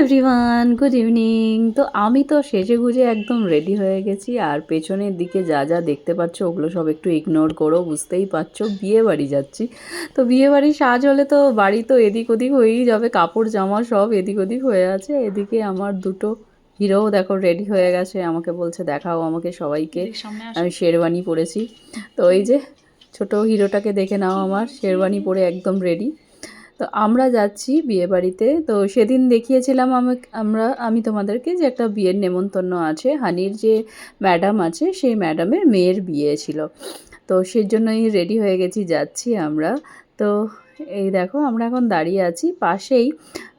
Everyone good evening তো আমি তো সেজে গুজে একদম রেডি হয়ে গেছি আর পেছনের দিকে যা যা দেখতে পাচ্ছ ওগুলো সব একটু ইগনোর করো বুঝতেই পারছ বিয়ে বাড়ি যাচ্ছি। তো বিয়ে বাড়ির সাজ হলে তো বাড়ি তো এদিক ওদিক হয়েই যাবে কাপড় জামা সব এদিক ওদিক হয়ে আছে। এদিকে আমার দুটো হিরোও দেখো রেডি হয়ে গেছে আমাকে বলছে দেখাও আমাকে সবাইকে। আমি শেরওয়ানি পরেছি। তো এই যে ছোট হিরোটাকে দেখে নাও আমার শেরওয়ানি পরে একদম রেডি তো আমরা যাচ্ছি বিয়ে বাড়িতে তো সেদিন দেখিয়েছিলাম আমাকে আমরা, আমি তোমাদেরকে যে একটা বিয়ের নেমন্তন্ন আছে, হানির যে ম্যাডাম আছে, সেই ম্যাডামের মেয়ের বিয়ে ছিল। তো সেই জন্যই রেডি হয়ে গেছি, যাচ্ছি আমরা। তো এই দেখো, আমরা এখন দাঁড়িয়ে আছি পাশেই।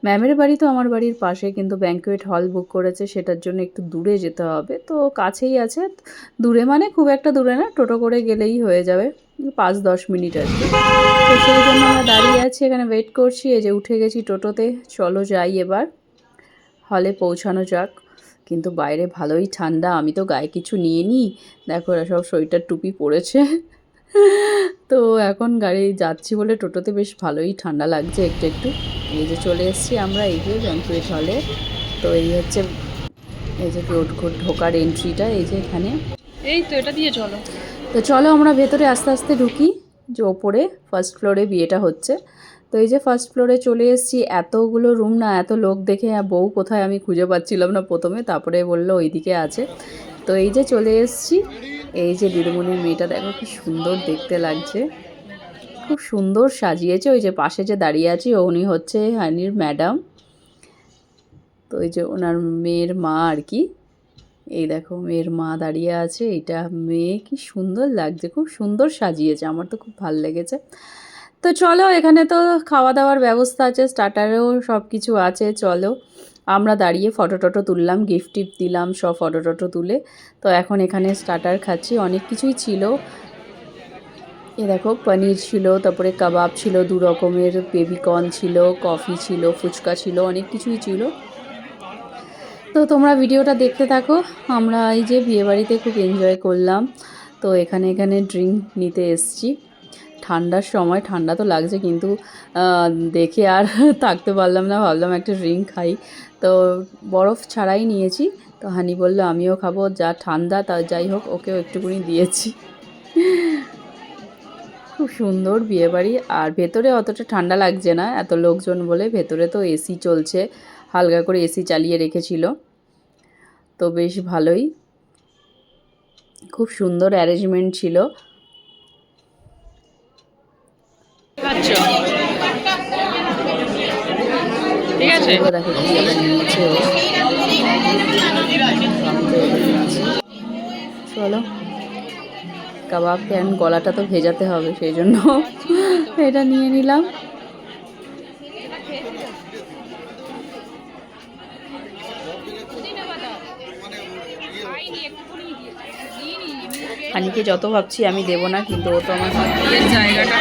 ম্যামের বাড়ি তো আমার বাড়ির পাশে, কিন্তু ব্যাঙ্কুয়েট হল বুক করেছে, সেটার জন্য একটু দূরে যেতে হবে। তো কাছেই আছে, দূরে মানে খুব একটা দূরে না, টোটো করে গেলেই হয়ে যাবে। পাঁচ দশ মিনিট আর তো সেই জন্য আমরা দাঁড়িয়ে আছি, এখানে ওয়েট করছি। এই যে উঠে গেছি টোটোতে, চলো যাই এবার। হলে পৌঁছানো যাক। কিন্তু বাইরে ভালোই ঠান্ডা, আমি তো গায়ে কিছু নিয়ে নিই দেখো এরা সব সোয়েটার, টুপি পরেছে। তো এখন গাড়ি যাচ্ছি বলে টোটোতে বেশ ভালোই ঠান্ডা লাগছে একটু একটু। এই যে চলে এসেছি আমরা, এই যে ব্যাঙ্কুয়েট হলে তো এই হচ্ছে, এই যে রোড ঢোকার এন্ট্রিটা এই যে এখানে। এই তো এটা দিয়ে চলো। তো চলো আমরা ভেতরে আস্তে আস্তে ঢুকি যে ওপরে ফার্স্ট ফ্লোরে বিয়েটা হচ্ছে। তো এই যে ফার্স্ট ফ্লোরে চলে এসেছি, এতগুলো রুম না, এত লোক দেখে বউ কোথায় আমি খুঁজে পাচ্ছিলাম না প্রথমে, তারপরে বলল ওইদিকে আছে। তো এই যে চলে এসেছি, এই যে দিদিমণির মেয়েটা দেখো কি সুন্দর দেখতে লাগছে। খুব সুন্দর সাজিয়েছে, ওই যে পাশে যে দাঁড়িয়ে আছি, উনি হচ্ছে হানির ম্যাডাম তো ওই যে ওনার মেয়ের মা আর কি। এই দেখো মেয়ের মা দাঁড়িয়ে আছে এটা মেয়ে কি সুন্দর লাগছে, খুব সুন্দর সাজিয়েছে, আমার তো খুব ভালো লেগেছে। তো চলো, এখানে তো খাওয়া দাওয়ার ব্যবস্থা আছে, স্টার্টারেও সব কিছু আছে, চলো। আমরা দাঁড়িয়ে ফটো টটো তুললাম গিফট টিফট দিলাম, সব ফটো টটো তুলে। তো এখন এখানে স্টার্টার খাচ্ছি, অনেক কিছুই ছিল। এ দেখো, পনির ছিল, তারপরে কাবাব ছিল, দু রকমের বেবিকর্ন ছিল, কফি ছিল, ফুচকা ছিল, অনেক কিছুই ছিল। তো তোমরা ভিডিওটা দেখতে থাকো। আমরা এই যে বিয়েবাড়িতে খুব এনজয় করলাম। তো এখানে এখানে ড্রিঙ্ক নিতে এসছি। ঠান্ডার সময়, ঠান্ডা তো লাগছে কিন্তু দেখে আর থাকতে পারলাম না। ভাবলাম একটা ড্রিঙ্ক খাই। তো বরফ ছাড়াই নিয়েছি। তো হানি বলল, আমিও খাব। যা ঠান্ডা, তা যাই হোক, ওকেও একটুকুনি দিয়েছি। খুব সুন্দর বিয়েবাড়ি আর ভেতরে অতটা ঠান্ডা লাগছে না। এত লোকজন বলে ভেতরে তো এসি চলছে। হালকা করে এসি চালিয়ে রেখেছিল। তো বেশ ভালোই। খুব সুন্দর অ্যারেঞ্জমেন্ট ছিল। ঠিক আছে। দেখো দেখো কি আবার নিয়েছে চলো। কাবাব প্যান গলাটা তো ভেজাতে হবে সেই জন্য এটা নিয়ে নিলাম। হানিকে যত ভাবছি আমি দেবো না কিন্তু ও তো আমার জায়গাটা।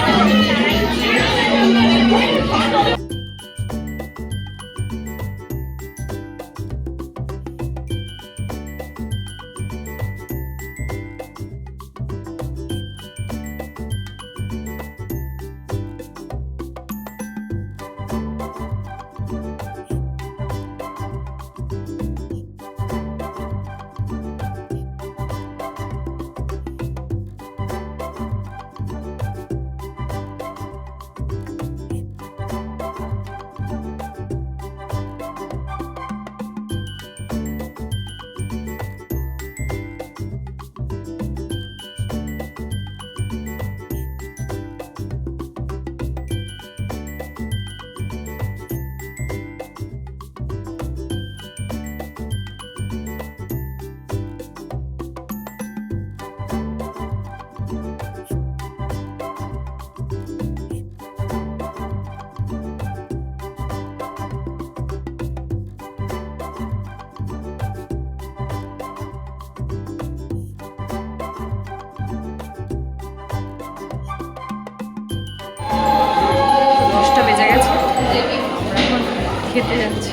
খেতে যাচ্ছি।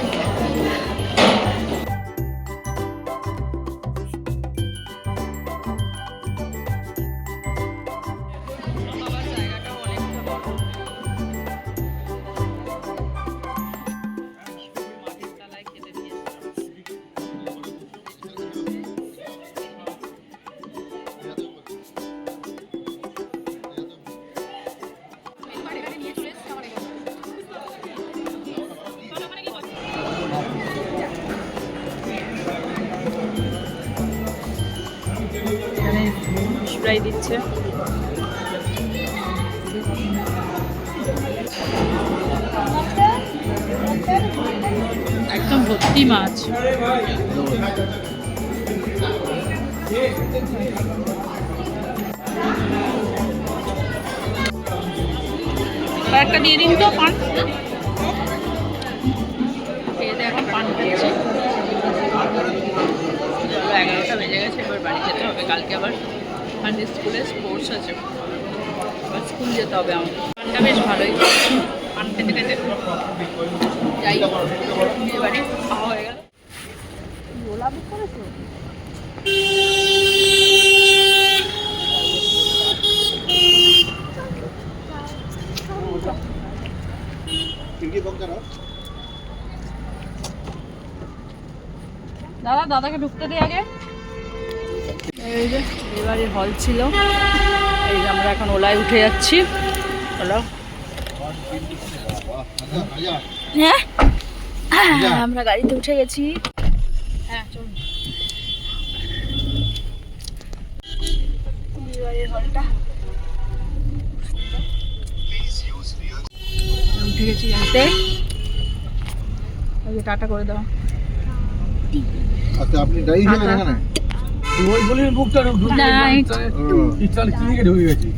ফ্রাই দিচ্ছে। একদম ভর্তি মাছ। একটা দিয়ে দিন তো, পান। এখন এগারোটা বেজে গেছে, এবার বাড়ি যেতে হবে কালকে আবার। স্কুলে স্পোর্টস আছে। এবার স্কুল যেতে হবে আমার পানটা বেশ ভালোই। পান খেতে খেতে যাই এবারে খাওয়া হয়ে গেল। গোলা বুক করেছ? দাদা দাদাকে ঢুকতে দিই আগে। এই যে এবারে হল ছিল। এই যে আমরা এখন ওলায় উঠে যাচ্ছি। চলো। হ্যাঁ? আমরা গাড়িতে উঠে গেছি। হ্যাঁ চলুন বিয়েবাড়ির হলটা উঠে গেছি গাড়িতে টাটা করে দাও। আচ্ছা আপনি। এখানে? ওই বলে বুকটা ঢুকে না। ইচ্ছা কি ঢুকে গেছি।